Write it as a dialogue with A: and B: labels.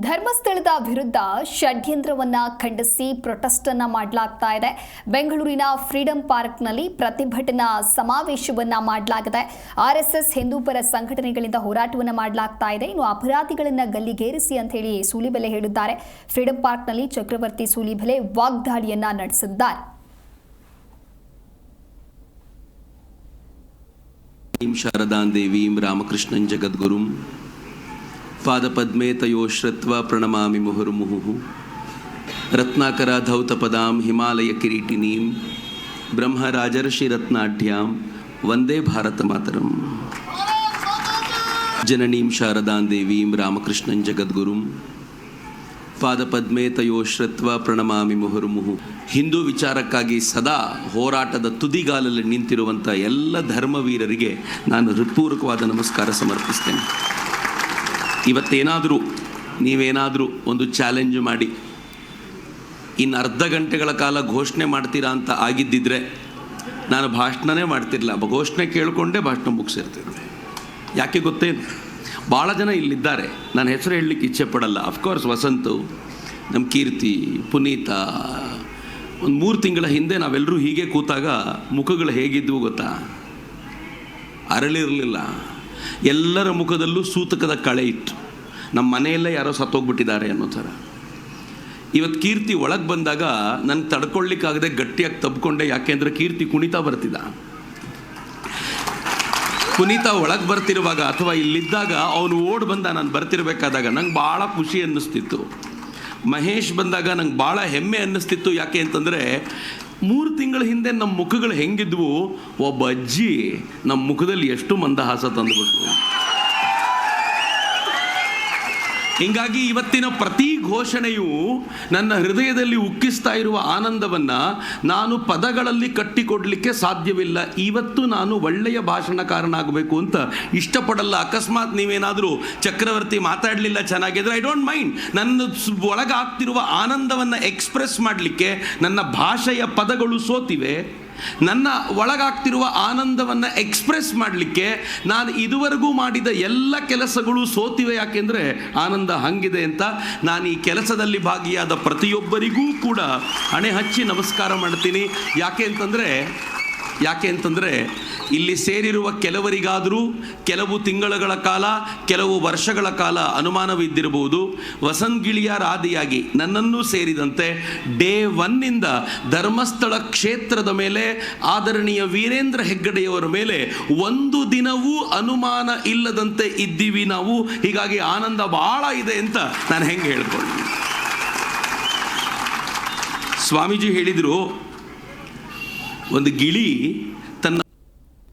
A: ಧರ್ಮಸ್ಥಳದ ವಿರುದ್ಧ ಷಡ್ಯಂತ್ರವನ್ನ ಖಂಡಿಸಿ ಪ್ರೊಟೆಸ್ಟ್ ಅನ್ನ ಮಾಡಲಾಗ್ತಾ ಇದೆ. ಬೆಂಗಳೂರಿನ ಫ್ರೀಡಂ ಪಾರ್ಕ್ನಲ್ಲಿ ಪ್ರತಿಭಟನಾ ಸಮಾವೇಶವನ್ನ ಮಾಡಲಾಗಿದೆ. ಆರ್ಎಸ್ಎಸ್ ಹಿಂದೂಪರ ಸಂಘಟನೆಗಳಿಂದ ಹೋರಾಟವನ್ನು ಮಾಡಲಾಗ್ತಾ ಇದೆ. ಇನ್ನು ಅಪರಾಧಿಗಳನ್ನ ಗಲ್ಲಿಗೇರಿಸಿ ಅಂತ ಹೇಳಿ ಸೂಲಿಬೆಲೆ ಹೇಳಿದ್ದಾರೆ ಫ್ರೀಡಂ ಪಾರ್ಕ್ನಲ್ಲಿ ಚಕ್ರವರ್ತಿ ಸೂಲಿಬೆಲೆ ವಾಗ್ದಾಳಿಯನ್ನ ನಡೆಸಿದ್ದಾರೆ.
B: ಶಾರದಾ ದೇವೀಂ ರಾಮಕೃಷ್ಣಂ ಜಗದ್ಗುರುಂ ಪಾದಪದ್ಮೇ ತಯೋ ಶ್ರತ್ವ ಪ್ರಣಮಾಮಿ ಮುಹುರ್ಮುಹು ರತ್ನಾಕರ ಧೌತಪದಾಂ ಹಿಮಾಲಯ ಕಿರೀಟಿನೀಂ. ಬ್ರಹ್ಮರಾಜರ್ಷಿ ರತ್ನಾಢ್ಯಾಂ. ವಂದೇ ಭಾರತ ಮಾತರಂ. ಜನನೀಂ ಶಾರದಾಂದೇವೀಂ ರಾಮಕೃಷ್ಣಂ ಜಗದ್ಗುರುಂ. ಪಾದಪದ್ಮೆ ತಯೋ ಶ್ರತ್ವ ಪ್ರಣಮಾಮಿ ಮುಹುರ್ಮುಹು. ಹಿಂದೂ ವಿಚಾರಕ್ಕಾಗಿ ಸದಾ ಹೋರಾಟದ ತುದಿಗಾಲಲ್ಲಿ ನಿಂತಿರುವಂಥ ಎಲ್ಲ ಧರ್ಮವೀರರಿಗೆ ನಾನು ಹೃತ್ಪೂರ್ವಕವಾದ ನಮಸ್ಕಾರ ಸಮರ್ಪಿಸ್ತೇನೆ. ಇವತ್ತೇನಾದರೂ ನೀವೇನಾದರೂ ಒಂದು ಚಾಲೆಂಜ್ ಮಾಡಿ ಇನ್ನು ಅರ್ಧ ಗಂಟೆಗಳ ಕಾಲ ಘೋಷಣೆ ಮಾಡ್ತೀರಾ ಅಂತ ಆಗಿದ್ದಿದ್ರೆ ನಾನು ಭಾಷಣನೇ ಮಾಡ್ತಿರಲಿಲ್ಲ. ಘೋಷಣೆ ಕೇಳಿಕೊಂಡೇ ಭಾಷಣ ಮುಗಿಸಿರ್ತಿದ್ದೆ. ಯಾಕೆ ಗೊತ್ತೇನು ಭಾಳ ಜನ ಇಲ್ಲಿದ್ದಾರೆ. ನಾನು ಹೆಸರು ಹೇಳಲಿಕ್ಕೆ ಇಚ್ಛೆ ಪಡಲ್ಲ. ಅಫ್ಕೋರ್ಸ್ ವಸಂತು ನಮ್ಮ ಕೀರ್ತಿ, ಪುನೀತ, ಒಂದು ಮೂರು ತಿಂಗಳ ಹಿಂದೆ ನಾವೆಲ್ಲರೂ ಹೀಗೆ ಕೂತಾಗ ಮುಖಗಳು ಹೇಗಿದ್ವು ಗೊತ್ತಾ? ಅರಳಿರಲಿಲ್ಲ. ಎಲ್ಲರ ಮುಖದಲ್ಲೂ ಸೂತಕದ ಕಳೆ ಇತ್ತು. ನಮ್ಮ ಮನೆಯಲ್ಲೇ ಯಾರೋ ಸತ್ತೋಗ್ಬಿಟ್ಟಿದ್ದಾರೆ ಅನ್ನೋ ಥರ. ಇವತ್ತು ಕೀರ್ತಿ ಒಳಗೆ ಬಂದಾಗ ನನ್ನ ತಡ್ಕೊಳ್ಳಿಕ್ಕಾಗದೆ ಗಟ್ಟಿಯಾಗಿ ತಬ್ಕೊಂಡೆ ಯಾಕೆಂದರೆ ಕೀರ್ತಿ ಕುಣಿತಾ ಬರ್ತಿದ್ದ. ಕುಣಿತ ಒಳಗೆ ಬರ್ತಿರುವಾಗ ಅಥವಾ ಇಲ್ಲಿದ್ದಾಗ ಅವನು ಓಡ್ ಬಂದ, ನಾನು ಬರ್ತಿರಬೇಕಾದಾಗ ನಂಗೆ ಭಾಳ ಖುಷಿ ಅನ್ನಿಸ್ತಿತ್ತು. ಮಹೇಶ್ ಬಂದಾಗ ನಂಗೆ ಭಾಳ ಹೆಮ್ಮೆ ಅನ್ನಿಸ್ತಿತ್ತು, ಯಾಕೆ ಅಂತಂದರೆ ಮೂರು ತಿಂಗಳ ಹಿಂದೆ ನಮ್ಮ ಮುಖಗಳು ಹೆಂಗಿದ್ವು, ಒಬ್ಬ ಅಜ್ಜಿ ನಮ್ಮ ಮುಖದಲ್ಲಿ ಎಷ್ಟು ಮಂದಹಾಸ ತಂದುಬಿಟ್ರು. ಹಿಂಗಾಗಿ ಇವತ್ತಿನ ಪ್ರತಿ ಘೋಷಣೆಯು ನನ್ನ ಹೃದಯದಲ್ಲಿ ಉಕ್ಕಿಸ್ತಾ ಇರುವ ಆನಂದವನ್ನು ನಾನು ಪದಗಳಲ್ಲಿ ಕಟ್ಟಿಕೊಡಲಿಕ್ಕೆ ಸಾಧ್ಯವಿಲ್ಲ. ಇವತ್ತು ನಾನು ಒಳ್ಳೆಯ ಭಾಷಣಕಾರನಾಗಬೇಕು ಅಂತ ಇಷ್ಟಪಡಲ್ಲ. ಅಕಸ್ಮಾತ್ ನೀವೇನಾದರೂ ಚಕ್ರವರ್ತಿ ಮಾತಾಡಲಿಲ್ಲ ಚೆನ್ನಾಗಿದ್ರೆ ಐ ಡೋಂಟ್ ಮೈಂಡ್ ನನ್ನ ಒಳಗಾಗ್ತಿರುವ ಆನಂದವನ್ನು ಎಕ್ಸ್ಪ್ರೆಸ್ ಮಾಡಲಿಕ್ಕೆ ನನ್ನ ಭಾಷೆಯ ಪದಗಳು ಸೋತಿವೆ. ನನ್ನ ಒಳಗಾಗ್ತಿರುವ ಆನಂದವನ್ನು ಎಕ್ಸ್ಪ್ರೆಸ್ ಮಾಡಲಿಕ್ಕೆ ನಾನು ಇದುವರೆಗೂ ಮಾಡಿದ ಎಲ್ಲ ಕೆಲಸಗಳು ಸೋತಿವೆ ಯಾಕೆಂದರೆ ಆನಂದ ಹಂಗಿದೆ ಅಂತ. ನಾನು ಈ ಕೆಲಸದಲ್ಲಿ ಭಾಗಿಯಾದ ಪ್ರತಿಯೊಬ್ಬರಿಗೂ ಕೂಡ ಹಣೆ ಹಚ್ಚಿ ನಮಸ್ಕಾರ ಮಾಡ್ತೀನಿ. ಯಾಕೆ ಅಂತಂದರೆ ಯಾಕೆ ಅಂತಂದರೆ ಇಲ್ಲಿ ಸೇರಿರುವ ಕೆಲವರಿಗಾದರೂ ಕೆಲವು ತಿಂಗಳುಗಳ ಕಾಲ, ಕೆಲವು ವರ್ಷಗಳ ಕಾಲ ಅನುಮಾನವಿದ್ದಿರಬಹುದು. ವಸಂತ್ ಗಿಳಿಯಾರ್ ಆದಿಯಾಗಿ ನನ್ನನ್ನು ಸೇರಿದಂತೆ ಡೇ ಒನ್ನಿಂದ ಧರ್ಮಸ್ಥಳ ಕ್ಷೇತ್ರದ ಮೇಲೆ ಆದರಣೀಯ ವೀರೇಂದ್ರ ಹೆಗ್ಗಡೆಯವರ ಮೇಲೆ ಒಂದು ದಿನವೂ ಅನುಮಾನ ಇಲ್ಲದಂತೆ ಇದ್ದೀವಿ ನಾವು. ಹೀಗಾಗಿ ಆನಂದ ಬಹಳ ಇದೆ ಅಂತ ನಾನು ಹೆಂಗೆ ಹೇಳ್ಕೊಂಡು ಸ್ವಾಮೀಜಿ ಹೇಳಿದರು, ಒಂದು ಗಿಳಿ